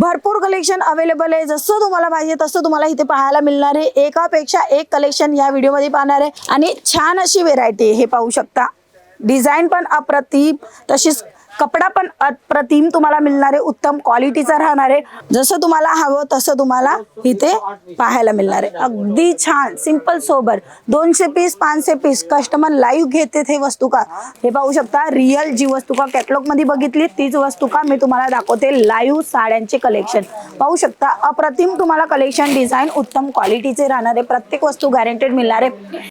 भरपूर collection available आहे. जसं तुम्हाला पाहिजे तसं तुम्हाला इथे पाहायला मिळणार आहे. एकापेक्षा एक कलेक्शन या व्हिडिओमध्ये पाहणार आहे. आणि छान अशी व्हेरायटी हे पाहू शकता. डिझाईन पण अप्रतिम. तशीच कपडा पण अप्रतिम तुम्हाला मिळणार आहे उत्तम क्वालिटीचा राहणार. आहे जसं तुम्हाला हवं तसं तुम्हाला इथे पाहायला मिळणार. आहे अगदी छान सिंपल सोबर दोनशे पीस पाचशे पीस कस्टमर लाईव्ह घेते हे वस्तू का हे पाहू शकता रिअल जी वस्तू का कॅटलॉगमध्ये बघितली तीच वस्तू का मी तुम्हाला दाखवते. लाईव्ह साड्यांचे कलेक्शन पाहू शकता अप्रतिम तुम्हाला कलेक्शन डिझाईन उत्तम क्वालिटीचे राहणार आहे प्रत्येक वस्तू गॅरंटेड मिळणार. आहे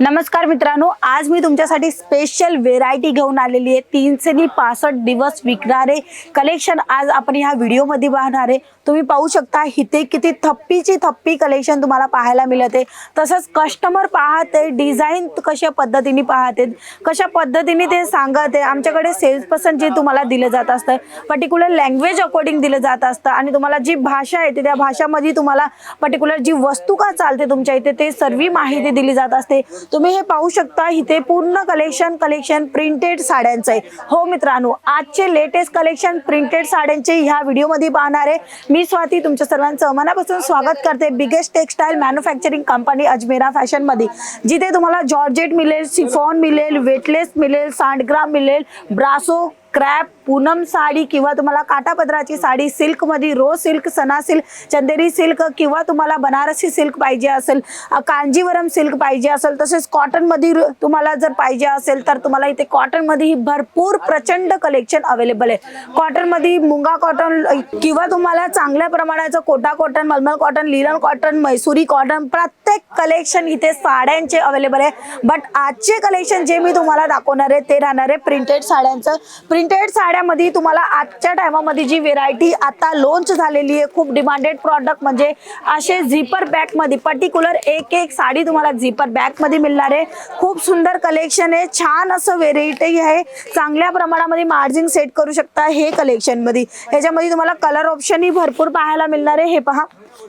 नमस्कार मित्रांनो आज मी तुमच्यासाठी स्पेशल व्हेरायटी घेऊन आलेली आहे. तीनशे पासष्ट दिवस विकणारे कलेक्शन आज आपण ह्या व्हिडिओमध्ये पाहणार आहे. तुम्ही पाहू शकता इथे किती थप्पीची थप्पी कलेक्शन तुम्हाला पाहायला मिळते. तसंच कस्टमर पाहते डिझाईन कशा पद्धतीने पाहते कशा पद्धतीने ते सांगत. आहे आमच्याकडे सेल्स पर्सन जे तुम्हाला दिलं जात असतं पर्टिक्युलर लँग्वेज अकॉर्डिंग दिलं जात असतं. आणि तुम्हाला जी भाषा येते त्या भाषामध्ये तुम्हाला पर्टिक्युलर जी वस्तू का चालते तुमच्या इथे ते सर्व माहिती दिली जात असते. तुम्ही हे पाहू शकता इथे पूर्ण कलेक्शन कलेक्शन प्रिंटेड साड्यांचं आहे. हो मित्रांनो आजचे लेटेस्ट कलेक्शन प्रिंटेड साड्यांचे ह्या व्हिडिओमध्ये पाहणार आहे. मी स्वाती तुमच्या सर्वांचं मनापासून स्वागत करते. Biggest textile manufacturing company Ajmera फॅशनमध्ये जिथे तुम्हाला जॉर्जेट मिळेल सिफॉन मिळेल वेटलेस मिळेल सांडग्राम मिळेल ब्रासो क्रॅप पूनम साडी किंवा तुम्हाला काटापदराची साडी सिल्कमध्ये रोज सिल्क सना सिल्क चंदेरी सिल्क किंवा तुम्हाला बनारसी सिल्क पाहिजे असेल कांजीवरम सिल्क पाहिजे असेल तसेच कॉटनमध्ये तुम्हाला जर पाहिजे असेल तर तुम्हाला इथे कॉटनमध्ये ही भरपूर प्रचंड कलेक्शन अवेलेबल आहे. कॉटनमध्ये मुंगा कॉटन किंवा तुम्हाला चांगल्या प्रमाणाचं कोटा कॉटन मलमल cotton linen cotton Mysuri cotton प्रत्येक कलेक्शन इथे साड्यांचे अवेलेबल आहे. बट आजचे कलेक्शन जे मी तुम्हाला दाखवणार आहे ते राहणार आहे प्रिंटेड साड्यांचं. प्रिंट प्रिंटेड साड्यामध्ये तुम्हाला आजच्या टायमामध्ये जी व्हेरायटी आता लॉन्च झालेली आहे खूप डिमांडेड प्रॉडक्ट म्हणजे असे झिपर बॅगमध्ये पर्टिक्युलर एक एक साडी तुम्हाला झिपर बॅगमध्ये मिळणार आहे. खूप सुंदर कलेक्शन आहे छान असं व्हेरायटी आहे. चांगल्या प्रमाणामध्ये मार्जिन सेट करू शकता हे कलेक्शनमध्ये ह्याच्यामध्ये तुम्हाला कलर ऑप्शनही भरपूर पाहायला मिळणार आहे. हे पहा.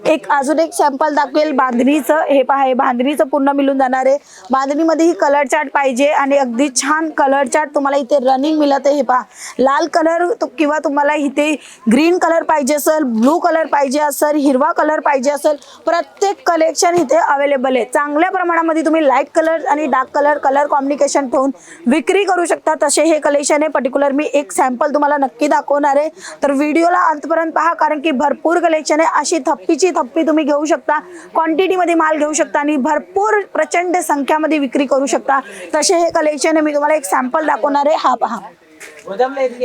एक अजून एक सॅम्पल दाखवेल बांधणीचं. हे पहा हे बांधणीचं पूर्ण मिळून जाणार आहे. बांधणीमध्ये ही कलर चार्ट पाहिजे आणि अगदी छान कलर चार्ट तुम्हाला इथे रनिंग मिळत आहे. हे पहा लाल कलर किंवा तुम्हाला इथे ग्रीन कलर पाहिजे असेल ब्लू कलर पाहिजे असेल हिरवा कलर पाहिजे असेल प्रत्येक कलेक्शन इथे अवेलेबल आहे. चांगल्या प्रमाणामध्ये तुम्ही लाइट कलर आणि डार्क कलर कलर कॉम्बिनेशन ठेवून विक्री करू शकता. तसे हे कलेक्शन आहे. पर्टिक्युलर मी एक सॅम्पल तुम्हाला नक्की दाखवणार आहे. तर व्हिडिओला अंतपर्यंत पहा कारण की भरपूर कलेक्शन आहे. अशी थप्पी थप्पीची थप्पी तुम्ही घेऊ शकता क्वांटिटीमध्ये माल घेऊ शकता आणि भरपूर प्रचंड संख्यामध्ये विक्री करू शकता. तसे हे कलेक्शन आहे. मी तुम्हाला एक सॅम्पल दाखवणार आहे. हा पहा.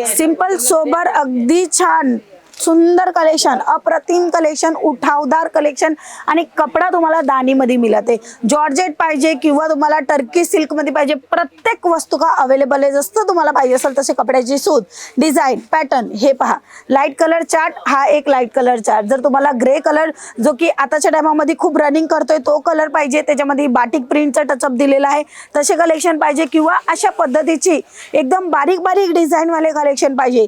सिंपल सोबर अगदी छान. सुंदर कलेक्शन अप्रतिम कलेक्शन उठावदार कलेक्शन आणि कपडा तुम्हाला दानीमध्ये मिळत. आहे जॉर्जेट पाहिजे किंवा तुम्हाला टर्की सिल्कमध्ये पाहिजे प्रत्येक वस्तू का अवेलेबल आहे जसं तुम्हाला पाहिजे असेल तसे कपड्याची सूत डिझाईन पॅटर्न हे पहा. लाइट कलर चार्ट हा एक लाइट कलर चार्ट जर तुम्हाला ग्रे कलर जो की आताच्या टायमामध्ये खूप रनिंग करतोय तो कलर पाहिजे. त्याच्यामध्ये बाटिक प्रिंटचा टचअप दिलेला आहे. तसे कलेक्शन पाहिजे किंवा अशा पद्धतीची एकदम बारीक बारीक डिझाईनवाले कलेक्शन पाहिजे.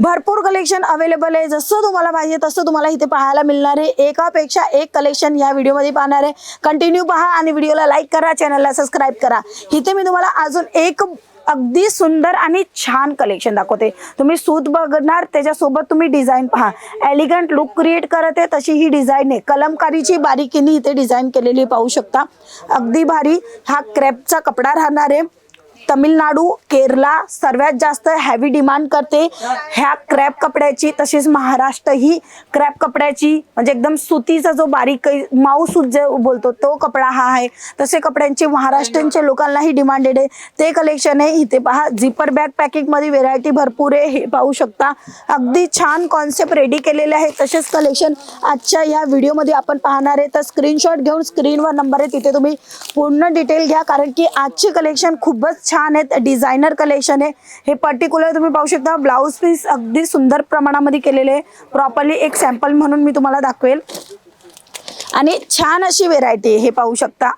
भरपूर कलेक्शन अवेलेबल आहे. जसं तुम्हाला पाहिजे तसं तुम्हाला इथे पाहायला मिळणार आहे. एकापेक्षा एक कलेक्शन या व्हिडिओमध्ये पाहणार आहे. कंटिन्यू पहा आणि व्हिडिओला लाईक करा चॅनलला सबस्क्राईब करा. इथे मी तुम्हाला अजून एक अगदी सुंदर आणि छान कलेक्शन दाखवते. तुम्ही सूत बघणार त्याच्यासोबत तुम्ही डिझाईन पहा. एलिगंट लुक क्रिएट करत आहे तशी ही डिझाईन आहे. कलमकारीची बारीकीने इथे डिझाईन केलेली पाहू शकता. अगदी भारी हा क्रेपचा कपडा राहणार आहे. तमिळनाडू केरला सर्वात जास्त हॅवी डिमांड करते. ह्या क्रॅप कपड्याची तसेच महाराष्ट्र ही क्रॅप कपड्याची म्हणजे एकदम सुतीचा जो बारीक माऊस जो जे बोलतो तो कपडा हा आहे. तसे कपड्यांचे महाराष्ट्रांचे लोकांनाही डिमांडेड आहे ते कलेक्शन आहे. इथे पहा झिपर बॅग पॅकिंगमध्ये व्हेरायटी भरपूर आहे. हे पाहू शकता. अगदी छान कॉन्सेप्ट रेडी केलेले आहे. तसेच कलेक्शन आजच्या या व्हिडिओमध्ये आपण पाहणार आहे. तर स्क्रीनशॉट घेऊन स्क्रीनवर नंबर आहे. तिथे तुम्ही पूर्ण डिटेल घ्या. कारण की आजचे कलेक्शन खूपच छान आहेत. डिझायनर कलेक्शन आहे. हे पर्टिक्युलर तुम्ही पाहू शकता. ब्लाऊज पीस अगदी सुंदर प्रमाणामध्ये केलेले आहे. प्रॉपरली एक सॅम्पल म्हणून मी तुम्हाला दाखवेल. आणि छान अशी व्हेरायटी आहे. हे पाहू शकता.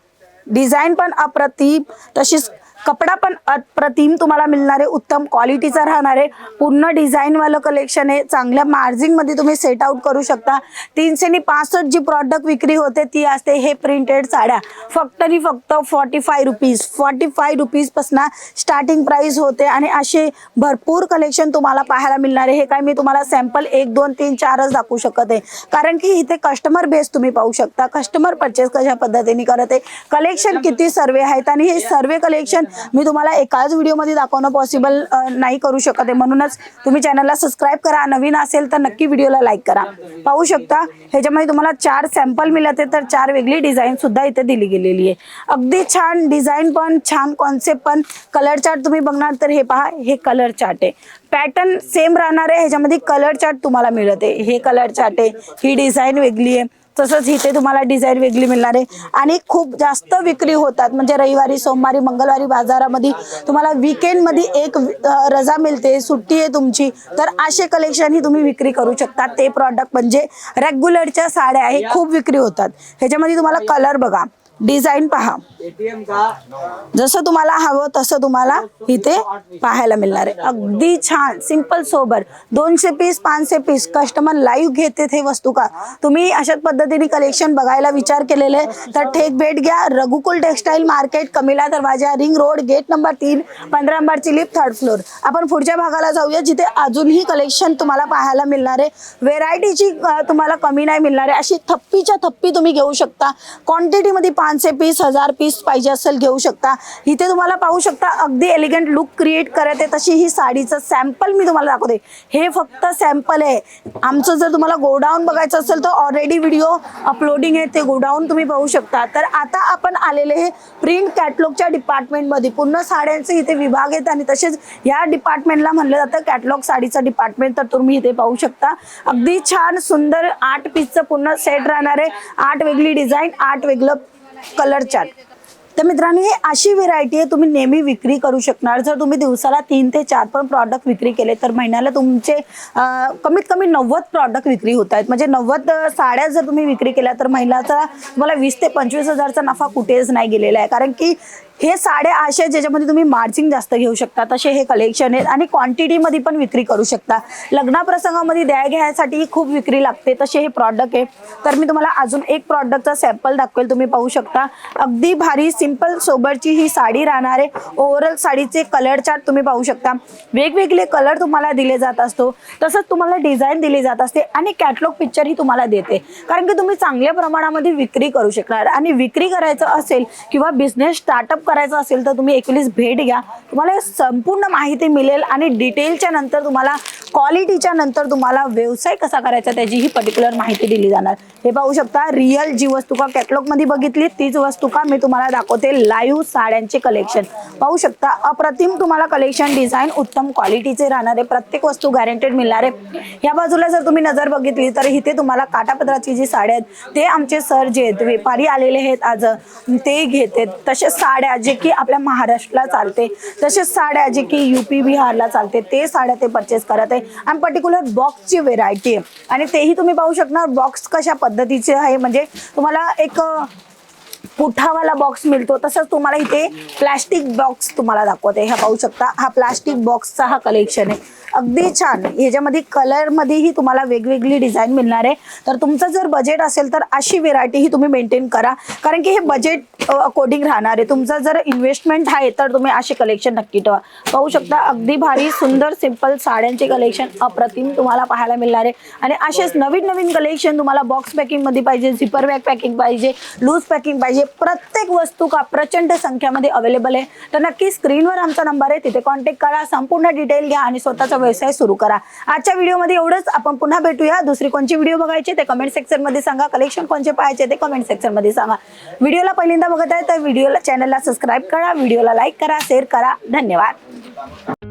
डिझाईन पण अप्रतिम. तशीच कपडा पण अप्रतिम तुम्हाला मिळणार आहे उत्तम क्वालिटीचा राहणार आहे. पूर्ण डिझाईनवालं कलेक्शन आहे. चांगल्या मार्जिनमध्ये तुम्ही सेट आउट करू शकता. तीनशे आणि पासष्ट जी प्रॉडक्ट विक्री होते ती असते हे प्रिंटेड साड्या. फक्त आणि फक्त forty five rupees forty five रुपीजपासून starting price होते आणि असे भरपूर कलेक्शन तुम्हाला पाहायला मिळणार आहे. हे काय मी तुम्हाला सॅम्पल एक दोन तीन चारच दाखवू शकत आहे. कारण की इथे कस्टमर बेस तुम्ही पाहू शकता. कस्टमर परचेस कशा पद्धतीने करत आहे? कलेक्शन किती सर्वे आहेत आणि हे सर्वे कलेक्शन मी तुम्हाला एकाच व्हिडिओमध्ये दाखवणं पॉसिबल नाही करू शकत आहे. म्हणूनच तुम्ही चॅनलला सबस्क्राईब करा. नवीन असेल तर नक्की व्हिडिओला लाईक करा. पाहू शकता ह्याच्यामध्ये तुम्हाला चार सॅम्पल मिळत आहे तर चार वेगळी डिझाईन सुद्धा इथे दिली गेलेली आहे. अगदी छान डिझाईन पण छान कॉन्सेप्ट पण. कलर चार्ट तुम्ही बघणार तर हे पहा हे कलर चार्ट आहे. पॅटर्न सेम राहणार आहे ह्याच्यामध्ये कलर चार्ट तुम्हाला मिळत आहे. हे कलर चार्ट आहे ही डिझाईन वेगळी आहे. तसंच इथे तुम्हाला डिझाईन वेगळी मिळणार आहे. आणि खूप जास्त विक्री होतात. म्हणजे रविवारी सोमवारी मंगळवारी बाजारामध्ये तुम्हाला weekend मध्ये एक रजा मिळते. सुट्टी आहे तुमची. तर असे कलेक्शन ही तुम्ही विक्री करू शकता. ते प्रॉडक्ट म्हणजे रेग्युलरच्या साड्या आहे. खूप विक्री होतात. ह्याच्यामध्ये तुम्हाला कलर बघा. डिझाईन पहा. जसं तुम्हाला हवं तसं तुम्हाला इथे पाहायला मिळणार आहे. अगदी छान सिंपल सोबर दोनशे पीस पाचशे पीस कस्टमर लाईव्ह घेते हे वस्तू का? तुम्ही अशाच पद्धतीने कलेक्शन बघायला विचार केलेले तर ठेक भेट घ्या. रघुकुल टेक्सटाईल मार्केट कमिला दरवाजा रिंग रोड गेट नंबर तीन पंधरा नंबरची लिफ्ट थर्ड फ्लोर आपण पुढच्या भागाला जाऊया जिथे अजूनही कलेक्शन तुम्हाला पाहायला मिळणार आहे. व्हेरायटीची तुम्हाला कमी नाही मिळणार आहे. अशी थप्पीच्या थप्पी तुम्ही घेऊ शकता. क्वांटिटीमध्ये पाचशे पीस हजार पीस पाहिजे असेल घेऊ शकता. इथे तुम्हाला पाहू शकता अगदी एलिगंट लुक क्रिएट करत आहे तशी ही साडीचं सॅम्पल मी तुम्हाला दाखवते. हे फक्त सॅम्पल आहे. आमचं जर तुम्हाला गोडाऊन बघायचं असेल तर ऑलरेडी व्हिडिओ अपलोडिंग आहे. ते गोडाऊन तुम्ही पाहू शकता. तर आता आपण आलेले हे प्रिंट कॅटलॉगच्या डिपार्टमेंटमध्ये पूर्ण साड्यांचे इथे विभाग आहेत आणि तसेच या डिपार्टमेंटला म्हणलं जातं कॅटलॉग साडीचं डिपार्टमेंट तर तुम्ही इथे पाहू शकता. अगदी छान सुंदर आठ पीसचं पूर्ण सेट राहणार आहे. आठ वेगळी डिझाईन आठ वेगळं कलर चार्ट. तर मित्रांनो हे अशी व्हेरायटी आहे तुम्ही नेहमी विक्री करू शकणार. जर तुम्ही दिवसाला तीन ते चार पण प्रॉडक्ट विक्री केले तर महिन्याला तुमचे कमीत कमी नव्वद प्रॉडक्ट विक्री होत आहेत. म्हणजे नव्वद साड्या जर तुम्ही विक्री केल्या तर महिन्याचा तुम्हाला वीस ते पंचवीस हजारचा नफा कुठेच नाही गेलेला आहे. कारण की हे साड्या असे आहेत ज्याच्यामध्ये तुम्ही मार्जिन जास्त घेऊ शकता तसे हे कलेक्शन आहेत आणि क्वांटिटीमध्ये पण विक्री करू शकता. लग्नाप्रसंगामध्ये द्या घ्यायसाठी खूप विक्री लागते तसे हे प्रॉडक्ट आहे तर मी तुम्हाला अजून एक प्रॉडक्टचा सॅम्पल दाखवेल तुम्ही पाहू शकता. अगदी भारी सिंपल सोबरची ही साडी राहणार आहे. ओव्हरऑल साडीचे कलर चार्ट तुम्ही पाहू शकता. वेगवेगळे कलर तुम्हाला दिले जात असतो. तसंच तुम्हाला डिझाईन दिली जात असते आणि कॅटलॉग पिक्चर ही तुम्हाला देते. कारण की तुम्ही चांगल्या प्रमाणामध्ये विक्री करू शकणार आणि विक्री करायचं असेल किंवा बिझनेस स्टार्टअप करायचं असेल तर तुम्ही एकवीस भेट घ्या. तुम्हाला संपूर्ण माहिती मिळेल आणि डिटेलच्या नंतर तुम्हाला क्वालिटीच्या नंतर तुम्हाला व्यवसाय कसा करायचा त्याची ही पर्टिक्युलर माहिती दिली जाणार. हे पाहू शकता रिअल जी वस्तू का कॅटलॉगमध्ये बघितली. तीच वस्तू का मी तुम्हाला दाखवते लाईव्ह साड्यांचे कलेक्शन पाहू शकता अप्रतिम तुम्हाला कलेक्शन डिझाईन उत्तम क्वालिटीचे राहणार आहे प्रत्येक वस्तू गॅरंटेड मिळणार. आहे या बाजूला जर तुम्ही नजर बघितली तर इथे तुम्हाला काटापदराची जी साड्या आहेत ते आमचे सर जे आहेत व्यापारी आलेले आहेत आज. ते घेतात. तसेच साड्या जे की आपल्या महाराष्ट्राला चालते तसेच साड्या जे की युपी बिहारला चालते ते साड्या ते परचेस करत आहे. आणि पर्टिक्युलर बॉक्सची व्हेरायटी आहे. आणि तेही तुम्ही पाहू शकणार बॉक्स कशा पद्धतीचे आहे. म्हणजे तुम्हाला एक पुठावाला बॉक्स मिळतो. तसंच तुम्हाला इथे प्लास्टिक बॉक्स तुम्हाला दाखवते. ह्या पाहू शकता. हा प्लास्टिक बॉक्सचा हा कलेक्शन आहे. अगदी छान. ह्याच्यामध्ये कलरमध्येही तुम्हाला वेगवेगळी डिझाईन मिळणार आहे. तर तुमचं जर बजेट असेल तर अशी व्हेरायटी ही तुम्ही मेंटेन करा. कारण की हे बजेट अकॉर्डिंग राहणार आहे. तुमचा जर इन्व्हेस्टमेंट आहे तर तुम्ही असे कलेक्शन नक्की ठेवा. पाहू शकता अगदी भारी सुंदर सिंपल साड्यांचे कलेक्शन अप्रतिम तुम्हाला पाहायला मिळणार आहे. आणि असेच नवीन नवीन कलेक्शन तुम्हाला बॉक्स पॅकिंगमध्ये पाहिजे झिपर बॅग पॅकिंग पाहिजे लूज पॅकिंग पाहिजे म्हणजे प्रत्येक वस्तू का प्रचंड संख्यामध्ये अवेलेबल आहे. तर नक्की स्क्रीनवर आमचा नंबर आहे. तिथे कॉन्टॅक्ट करा. संपूर्ण डिटेल घ्या आणि स्वतःचा व्यवसाय सुरू करा. आजच्या व्हिडिओमध्ये एवढंच. आपण पुन्हा भेटूया. दुसरी कोणची व्हिडिओ बघायचे ते कमेंट सेक्शनमध्ये सांगा. कलेक्शन कोणचे पाहायचे ते कमेंट सेक्शनमध्ये सांगा. व्हिडिओला पहिल्यांदा बघत आहे तर व्हिडिओला चॅनलला सबस्क्राईब करा. व्हिडिओला लाईक करा शेअर करा. धन्यवाद.